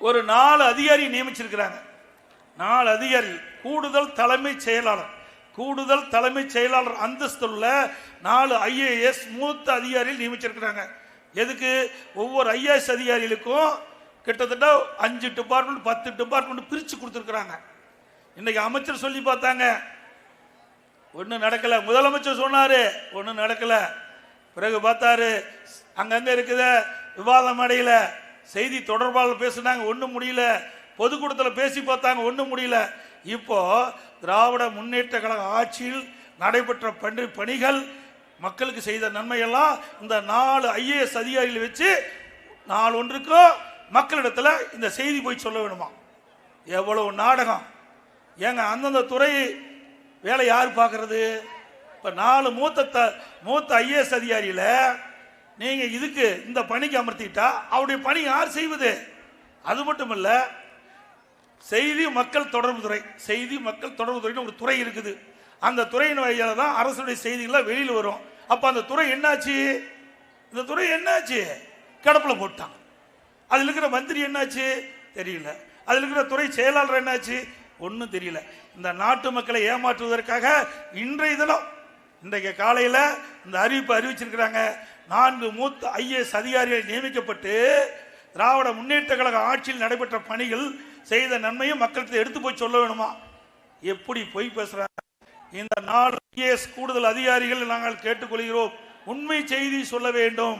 ஒரு நாலு அதிகாரி நியமிச்சிருக்கிறாங்க. நாலு அதிகாரி கூடுதல் தலைமை செயலாளர். கூடுதல் தலைமை செயலாளர் அந்தஸ்துள்ள நாலு ஐஏஎஸ் மூத்த அதிகாரிகள் நியமிச்சிருக்கிறாங்க. எதுக்கு? ஒவ்வொரு ஐஏஎஸ் அதிகாரிகளுக்கும் கிட்டத்தட்ட அஞ்சு டிபார்ட்மெண்ட் பத்து டிபார்ட்மெண்ட் பிரித்து கொடுத்துருக்குறாங்க. இன்னைக்கு அமைச்சர் சொல்லி பார்த்தாங்க. ஒன்றும் நடக்கல. முதலமைச்சர் சொன்னார். ஒன்றும் நடக்கலை. பிறகு பார்த்தாரு. அங்கங்கே இருக்குத. விவாதம் அடையலை. செய்தி தொடர்பாளர் பேசுனாங்க ஒன்றும் முடியல. பொதுக்கூட்டத்தில் பேசி பார்த்தாங்க ஒன்றும் முடியல. இப்போ திராவிட முன்னேற்ற கழக ஆட்சியில் நடைபெற்ற பணி பணிகள் மக்களுக்கு செய்த நன்மையெல்லாம் இந்த நாலு ஐஏஎஸ் அதிகாரியில் வச்சு நாலு ஒன்றுக்கும் மக்களிடத்தில் இந்த செய்தி போய் சொல்ல வேணுமா? எவ்வளவு நாடகம். ஏங்க அந்தந்த துறை வேலை யார் பார்க்கறது? இப்போ நாலு மூத்த த மூத்த ஐஏஎஸ் அதிகாரியில் நீங்கள் இதுக்கு இந்த பணிக்கு அமர்த்திட்டா அவருடைய பணி யார் செய்வது? அது மட்டும் இல்லை செய்தி மக்கள் தொடர்பு துறை செய்தி மக்கள் தொடர்பு துறைன்னு ஒரு துறை இருக்குது. அந்த துறையின் வழியாக தான் அரசுடைய செய்திகள்லாம் வெளியில் வரும். அப்போ அந்த துறை என்னாச்சு? இந்த துறை என்னாச்சு? கிடப்பில் போட்டாங்க அதில் இருக்கிற மந்திரி என்னாச்சு? தெரியல. அதில் இருக்கிற துறை செயலாளர் என்னாச்சு? ஒன்றும் தெரியல. இந்த நாட்டு மக்களை ஏமாற்றுவதற்காக இன்றைய தினம் இன்றைக்கு காலையில் இந்த அறிவிப்பு அறிவிச்சிருக்கிறாங்க. நான்கு மூத்த ஐஏஎஸ் அதிகாரிகள் நியமிக்கப்பட்டு திராவிட முன்னேற்ற கழக ஆட்சியில் நடைபெற்ற பணிகள் செய்த நன்மையும் மக்களுக்கு எடுத்து போய் சொல்ல வேணுமா? எப்படி பொய் பேசுறாங்க இந்த நாலு ஐஏஎஸ் கூடுதல் அதிகாரிகள் நாங்கள் கேட்டுக்கொள்கிறோம். உண்மை செய்தி சொல்ல வேண்டும்.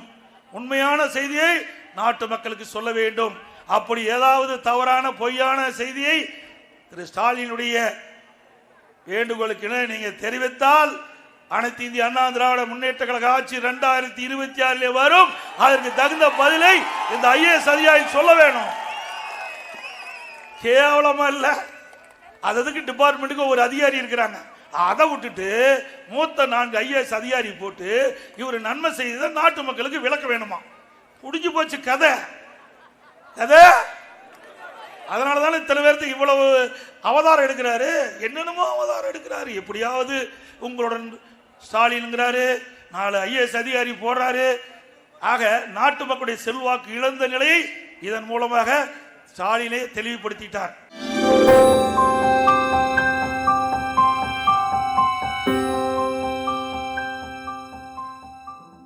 உண்மையான செய்தியை நாட்டு மக்களுக்கு சொல்ல வேண்டும். அப்படி ஏதாவது தவறான பொய்யான செய்தியை திரு ஸ்டாலினுடைய வேண்டுகோளுக்கு நீங்கள் நீங்க தெரிவித்தால் அனைத்து இந்திய அண்ணா திராவிட முன்னேற்ற கழக ஆட்சி ரெண்டாயிரத்தி இருபத்தி ஆறில் வரும். அதற்கு தகுந்த பதிலை இந்த ஐஏஎஸ் அதிகாரி சொல்ல வேணும். கேவலமா இல்ல. அதுக்கு டிபார்ட்மெண்ட்டுக்கு ஒரு அதிகாரி இருக்கிறாங்க? அதை விட்டுட்டு மூத்த நான்கு ஐஏஎஸ் அதிகாரி போட்டு இவர் நன்மை செய்ததை நாட்டு மக்களுக்கு விளக்க வேணுமா? முடிஞ்சு போச்சு கதை. கதை? அதனால தானே இத்தனை பேர்த்துக்கு இவ்வளவு அவதாரம் எடுக்கிறாரு? என்னென்னமோ அவதாரம் எடுக்கிறாரு. எப்படியாவது உங்களுடன் ஸ்டாலின்ங்கிறாரு நாலு ஐஏஎஸ் அதிகாரி போடுறாரு. ஆக நாட்டு மக்களுடைய செல்வாக்கு இழந்த நிலையை இதன் மூலமாக ஸ்டாலினை தெளிவுபடுத்திட்டார்.